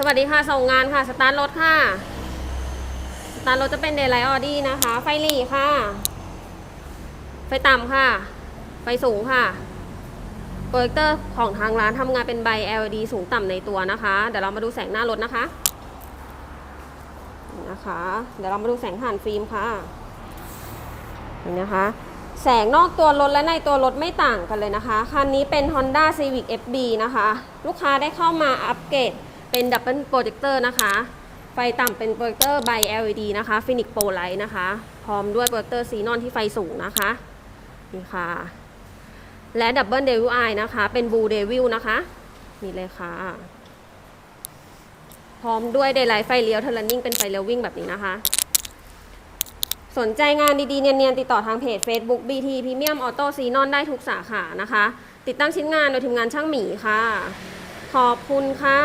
สวัสดีค่ะ ส่งงานค่ะ สตาร์ทรถค่ะ สตาร์ทรถจะเป็นเดย์ไลออดี้นะคะ ไฟหลีค่ะ ไฟต่ำค่ะ ไฟสูงค่ะโปรเจคเตอร์ของทางร้านทำงานเป็นใบ LED สูงต่ำในตัวนะคะ เดี๋ยวเรามาดูแสงหน้ารถนะคะ นะคะ เดี๋ยวเรามาดูแสงผ่านฟิล์มค่ะนี่นะคะ แสงนอกตัวรถและในตัวรถไม่ต่างกันเลยนะคะ คันนี้เป็น Honda Civic FB นะคะ ลูกค้าได้เข้ามาอัปเกรด เป็น Double Projector นะคะ ไฟต่ำเป็นโปรเจคเตอร์ใบ LED นะคะ Phoenix Pro Light นะคะ พร้อมด้วยโปรเจคเตอร์ซีนอนที่ไฟสูงนะคะ นี่ค่ะ และ Double Devil Eye นะคะ เป็น Blue Devil นะคะ นี่เลยค่ะ พร้อมด้วย Daylight ไฟเลี้ยว Turning เป็นไฟเลี้ยววิ่งแบบนี้นะคะ สนใจงานดีๆ เนียนๆ ติดต่อทางเพจ Facebook BT Premium Auto c n o n ได้ทุกสาขานะคะ ติดตั้งชิ้นงานโดยทีมงานช่างหมีค่ะ ขอบคุณค่ะ